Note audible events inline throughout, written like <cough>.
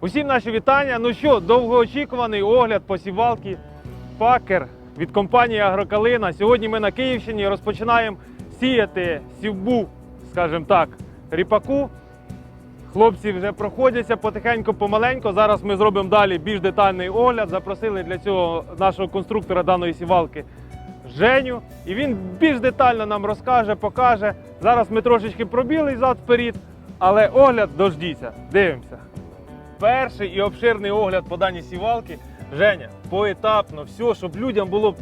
Усім наші вітання. Ну що, довгоочікуваний огляд посівалки Пакер від компанії Агрокалина. Сьогодні ми на Київщині розпочинаємо сіяти сівбу, скажімо так, ріпаку. Хлопці вже проходяться потихеньку, помаленьку. Зараз ми зробимо далі більш детальний огляд. Запросили для цього нашого конструктора даної сівалки Женю. І він більш детально нам розкаже, покаже. Зараз ми трошечки пробіли зад вперед, але огляд дождіться. Дивимося. Перший і обширний огляд по даній сівалки. Женя, поетапно, все, щоб людям було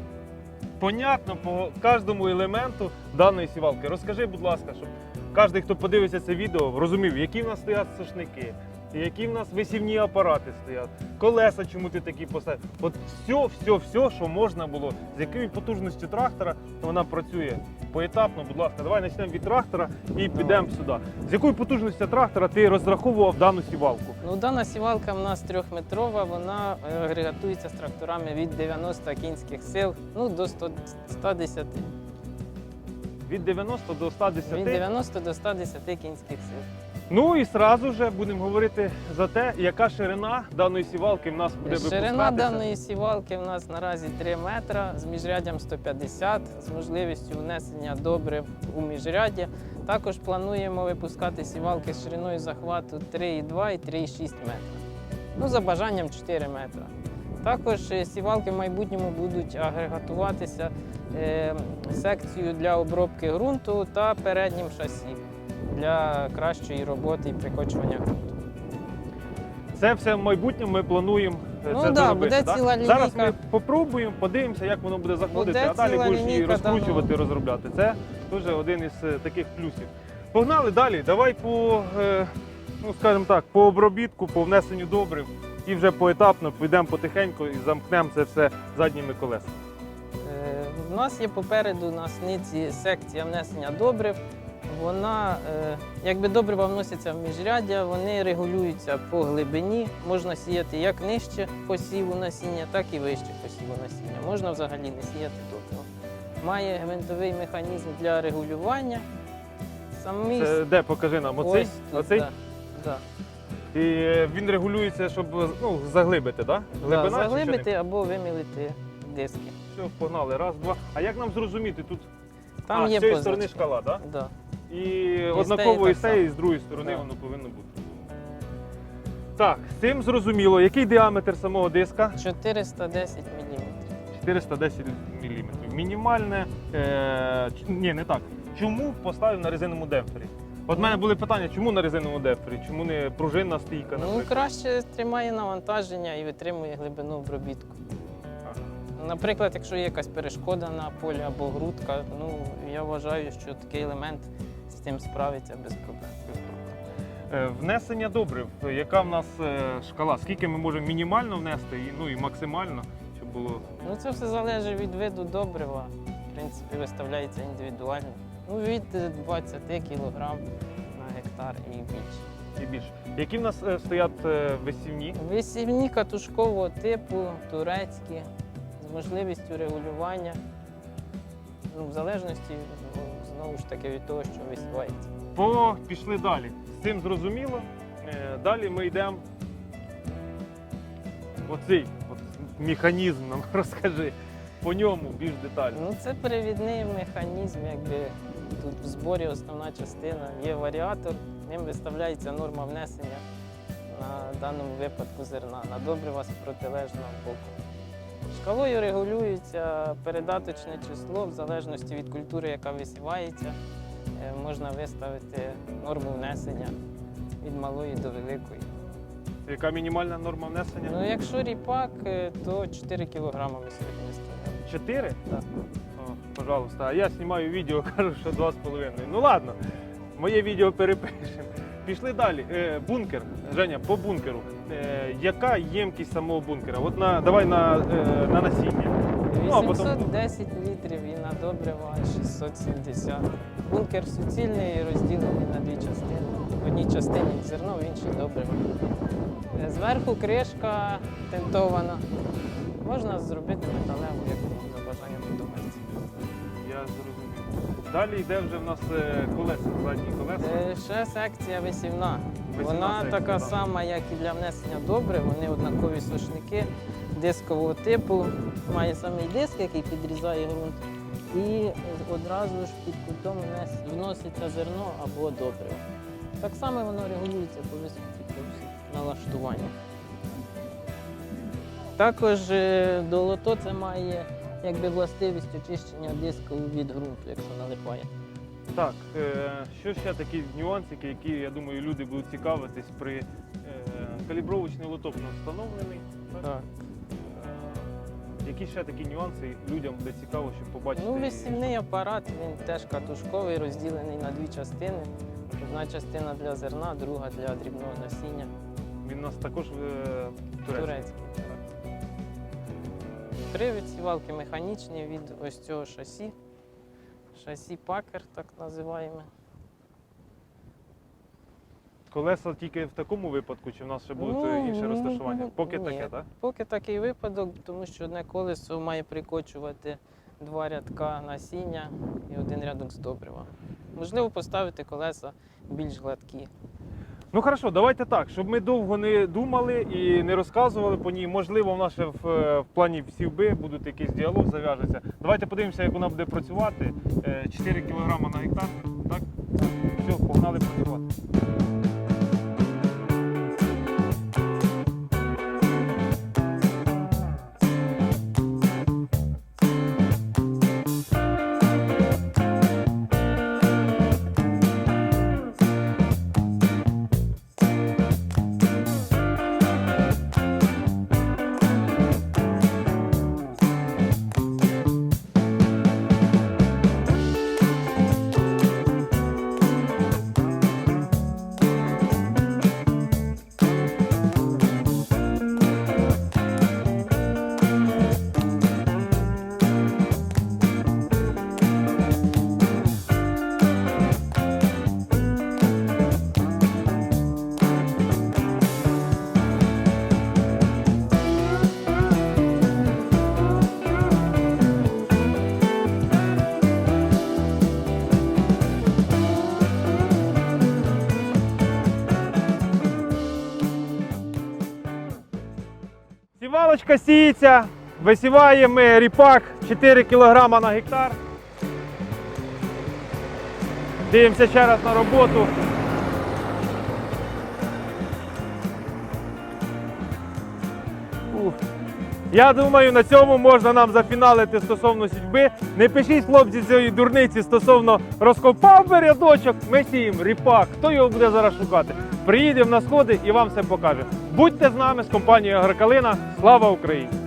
понятно по кожному елементу даної сівалки. Розкажи, будь ласка, щоб кожен, хто подивиться це відео, розумів, які в нас стоять сушники, які в нас висівні апарати стоять, колеса, чому ти такі поставив. От все, все, все, що можна було, з якою потужністю трактора вона працює поетапно, будь ласка, давай почнемо від трактора і підемо сюди. З якою потужністю трактора ти розраховував дану сівалку? Ну, дана сівалка в нас трьохметрова, вона е, агрегатується з тракторами від 90 кінських сил ну, до 100, 110. Від 90 до 110. Від 90 до 110 кінських сил. Ну і сразу же будемо говорити за те, яка ширина даної сівалки в нас буде Ширина даної сівалки в нас наразі 3 метра з міжряддям 150, з можливістю внесення добрив у міжряддя. Також плануємо випускати сівалки з шириною захвату 3,2 і 3,6 метра. Ну, за бажанням 4 метра. Також е, сівалки в майбутньому будуть агрегатуватися е, секцією для обробки ґрунту та переднім шасі для кращої роботи і прикочування ґрунту. Це все в майбутньому ми плануємо е, Ну це да, доробити. буде да? ціла Зараз ми попробуємо, подивимося, як воно буде заходити, Буде а далі будеш її розкручувати, даного. розробляти. Це теж один із е, таких плюсів. Погнали далі. Давай по, е, ну скажімо так, по обробітку, по внесенню добрив і вже поетапно підемо потихеньку і замкнемо це все задніми колесами. У нас є попереду на сниці секція внесення добрив. Вона, е, якби добрива вносяться в міжряддя, вони регулюються по глибині. Можна сіяти як нижче посіву насіння, так і вище посіву насіння. Можна взагалі не сіяти добриво. Має гвинтовий механізм для регулювання. Самі Це де покажи нам оцей? ось тут, оцей? Да, да. І він регулюється, щоб ну, заглибити, так? Да? Да, Глибина чи що заглибити не? або вимілити диски. Все, погнали. Раз, два. А як нам зрозуміти? Тут Там а, є з цієї позначка. сторони шкала, так? Да. І, однаково і з і з другої сторони Да. воно повинно бути. Так, з цим зрозуміло. Який діаметр самого диска? 410 мм. 410 мм. Мінімальне. Е, ні, не так. Чому поставив на резиновому демпфері? От в мене були питання, чому на резиновому демпфері? Чому не пружинна стійка, Ну, краще тримає навантаження і витримує глибину обробітку. Наприклад, якщо є якась перешкода на полі або грудка, ну я вважаю, що такий елемент з цим справиться без проблем. Е, Внесення добрив. Яка в нас е, шкала? Скільки ми можемо мінімально внести і, ну, і максимально, щоб було. Ну це все залежить від виду добрива. В принципі, виставляється індивідуально. Ну, від е, 20 кг на гектар і більше. І більше. Які в нас е, стоять е, висівні? Висівні катушкового типу, турецькі, з можливістю регулювання. Ну, в залежності знову ж таки від того, що висівається. По пішли далі. З цим зрозуміло. Е, Далі ми йдемо. Оцей от механізм нам <laughs> розкажи. По ньому більш детально. Ну, це перевідний механізм, якби тут в зборі основна частина. Є варіатор, ним виставляється норма внесення на даному випадку зерна на добрива з протилежного боку. Шкалою регулюється передаточне число в залежності від культури, яка висівається. Е, Можна виставити норму внесення від малої до великої. Яка мінімальна норма внесення? Ну, якщо ріпак, е, то 4 кг ми сьогодні виставляємо. Чотири? Так. О, пожалуйста. А я знімаю відео, <laughs> кажу, що два з половиною. Ну ладно, моє відео перепишемо. Пішли далі. Е, бункер. Женя, по бункеру. Е, яка ємкість самого бункера? От на, давай на, е, на насіння. Ну, а потім- 810 літрів і на добрива 670. Бункер суцільний розділений на дві частини. В одній частині зерно, в іншій добриво. Е, Зверху кришка тентована. Можна зробити металеву, як за бажанням подобається. Я зрозумів. Далі йде вже в нас е, колеса, задні колеса. Е, Ще секція висівна. Вона секція, така так. сама, як і для внесення добрив. Вони однакові сушники дискового типу. Має самий диск, який підрізає ґрунт. І одразу ж під кутом вноситься зерно або добриво. Так само воно регулюється по висоті налаштуваннях. Також е, долото це має якби властивість очищення диску від ґрунту, якщо налипає. Так, е, що ще такі нюансики, які, я думаю, люди будуть цікавитись при е, калібровочний лоток встановлений. Так? Які ще такі нюанси людям буде цікаво, щоб побачити? Ну, висівний апарат, він теж катушковий, розділений на дві частини. Одна частина для зерна, друга для дрібного насіння. Він у нас також турецький. Турецький. Привід сівалки механічні від ось цього шасі. Шасі пакер, так називаємо. Колеса тільки в такому випадку, чи в нас ще будуть е, Ну, інше ну, розташування? ну, Поки ні. таке, так? Поки такий випадок, тому що одне колесо має прикочувати два рядка насіння і один рядок з добрива. Можливо, поставити колеса більш гладкі. Ну хорошо, давайте так, щоб ми довго не думали і не розказували по ній. Можливо, в нас в, е, в плані сівби будуть якийсь діалог зав'яжеться. Давайте подивимося, як вона буде працювати. Е, 4 кг на гектар. Так? Все, погнали працювати. Сівалочка сіється, висіваємо ми ріпак 4 кг на гектар. Дивимося ще раз на роботу. Ух. Я думаю, на цьому можна нам зафіналити стосовно сільби. Не пишіть, хлопці, цієї дурниці стосовно розкопав би рядочок, ми сіємо ріпак. Хто його буде зараз шукати? Приїдемо на сходи і вам все покажемо. Будьте з нами з компанією Агрокалина. Слава Україні!